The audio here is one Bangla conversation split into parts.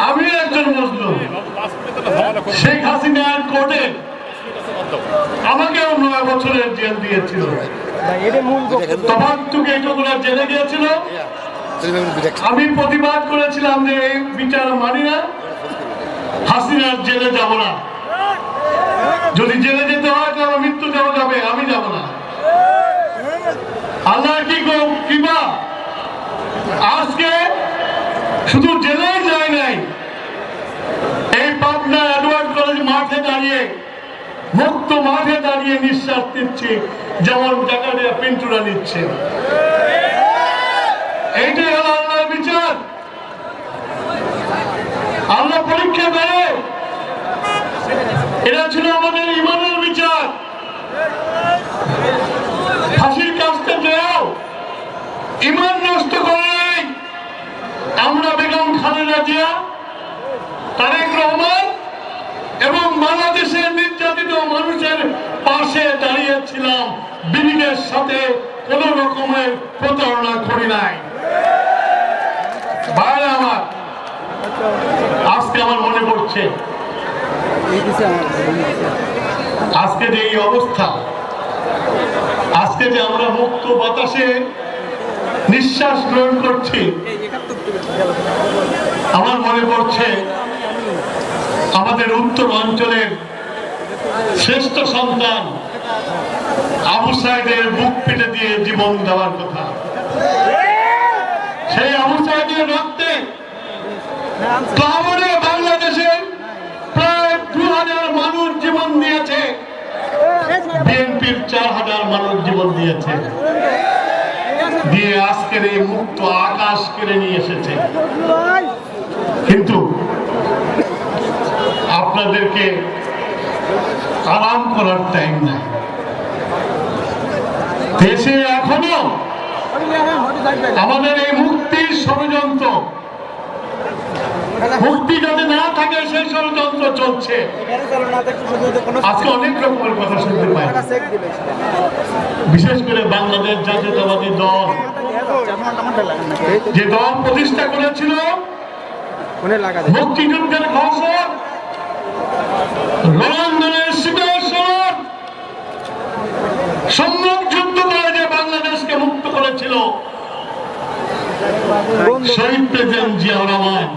আমি একজন মজলুম শেখ হাসিনার কোর্টে আমাকেও নয় বছরের জেল দিয়েছিল। জেলে গিয়েছিল। আমি প্রতিবাদ করেছিলাম যে এই বিচার মানি না। হাসিনার জেলে যাব না। যদি জেলে যেতে হয় তাহলে মৃত্যু দেওয়া যাবে আমি যাব না। আল্লাহ কি গো- কৃপা? আজকে শুধু জেলেই যায় নাই এই পাবনা এডওয়ার্ড কলেজ মাঠে দাঁড়িয়ে মুক্ত মাঠে দাঁড়িয়ে নিঃশ্বাস নিচ্ছে, যেমন জাকারিয়া পিন্টুরা নিচ্ছে। এইটাই হলো আল্লাহর বিচার। আল্লাহ পরীক্ষা দেয়। এটা ছিল আমাদের ইমানের বিচার। ফাঁসির কাজটা দেও ইমান নষ্ট করে আমরা বেগম খালেদা জিয়া, তারেক রহমান এবং বাংলাদেশের নির্যাতিত মানুষের পাশে দাঁড়িয়েছিলাম, বিবিদের সাথে কোন রকমের প্রতারণা করি নাই। আমার, আজকে আমার মনে পড়ছে, আজকে যে এই অবস্থা, আজকে যে আমরা মুক্ত বাতাসে নিঃশ্বাস গ্রহণ করছি, আমার মনে পড়ছে, আমাদের উত্তর অঞ্চলের শ্রেষ্ঠ সন্তান আবু সাইদের বুক পেটে দিয়ে জীবন দেওয়ার কথা। সেই আবু সাইদের রক্তে কামড়ে বাংলাদেশের প্রায় দু হাজার মানুষ জীবন দিয়েছে। বিএনপির চার হাজার মানুষ জীবন দিয়েছে। দিয়ে আজকের এই মুক্ত আকাশ কেড়ে নিয়ে এসেছে। কিন্তু আপনাদেরকে আরাম করার টাইম নাই। দেশে এখনও আমাদের এই মুক্তির ষড়যন্ত্র মুক্তি যাতে না থাকে সেই ষড়যন্ত্র চলছে। আজকে অনেক রকমের কথা শুনতে পাই। বিশেষ করে বাংলাদেশ জাতীয়তাবাদী দল। যে দল প্রতিষ্ঠা করেছিল মুক্তিযুদ্ধের ঘোষক রণাঙ্গনের সিংহাসন সম্মুখ যুদ্ধ করে যে বাংলাদেশকে মুক্ত করেছিল শহীদ প্রেসিডেন্ট রহমান,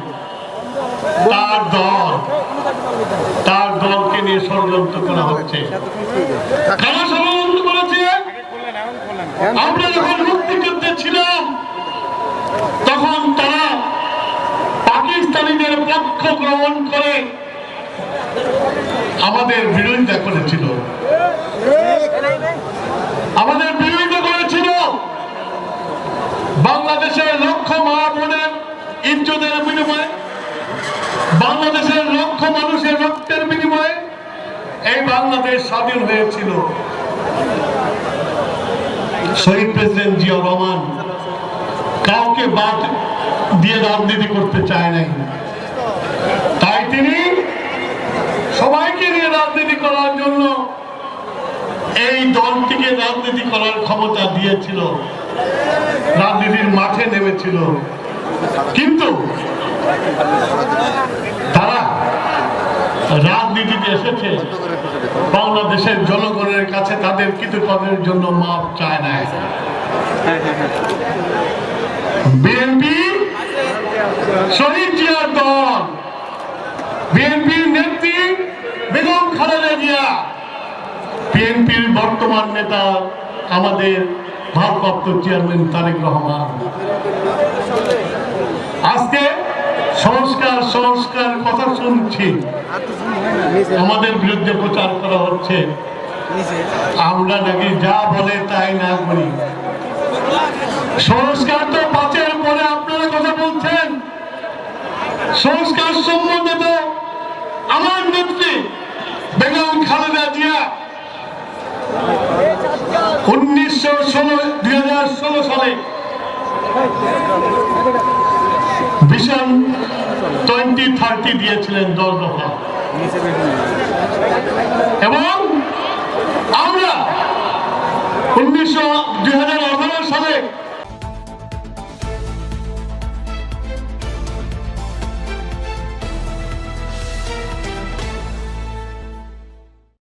তার দল, তার দলকে নিয়ে ষড়যন্ত্র করা হচ্ছে। আমরা যখন মুক্তিযুদ্ধে ছিলাম, তখন তারা পাকিস্তানিদের পক্ষ গ্রহণ করে আমাদের বিরোধিতা করেছিল। আমাদের বিরোধিতা বাংলাদেশের লক্ষ মা বোনের ইজ্জতের বিনিময়ে, বাংলাদেশের লক্ষ মানুষের রক্তের বিনিময়ে এই বাংলাদেশ স্বাধীন হয়েছিল। শহীদ প্রেসিডেন্ট জিয়া রহমান কাউকে বাদ দিয়ে রাজনীতি করতে চায় নাই। তাই তিনি সবাইকে নিয়ে রাজনীতি করার জন্য এই দলটিকে রাজনীতি করার ক্ষমতা দিয়েছিল। রাজনীতির মাঠে নেমেছিল। কিন্তু তারা রাজনীতিতে এসেছে। বাংলাদেশের জনগণের কাছে তাদের কৃতজ্ঞতার জন্য মাপ চায় না বিএনপি শহীদ জিয়ার দল। বিএনপির নেত্রী বেগম খালেদা জিয়া বিএনপির বর্তমান নেতা, আমাদের ভারপ্রাপ্ত চেয়ারম্যান তারেক রহমান। আজকে সংস্কার সংস্কার কথা শুনছি। আমাদের বিরুদ্ধে প্রচার করা হচ্ছে। আমরা নাকি যা বলে তাই না করি সংস্কার তো পাঁচের পরে আপনারা কথা বলছেন। সংস্কার সম্বন্ধে তো আমার নেত্রী বেগম খালেদা জিয়া উনিশশো ষোলো দুই হাজার ষোলো সালে ভিশন টোয়েন্টি থার্টি দিয়েছিলেন দশ এবং আমরা উনিশশো, দুই সালে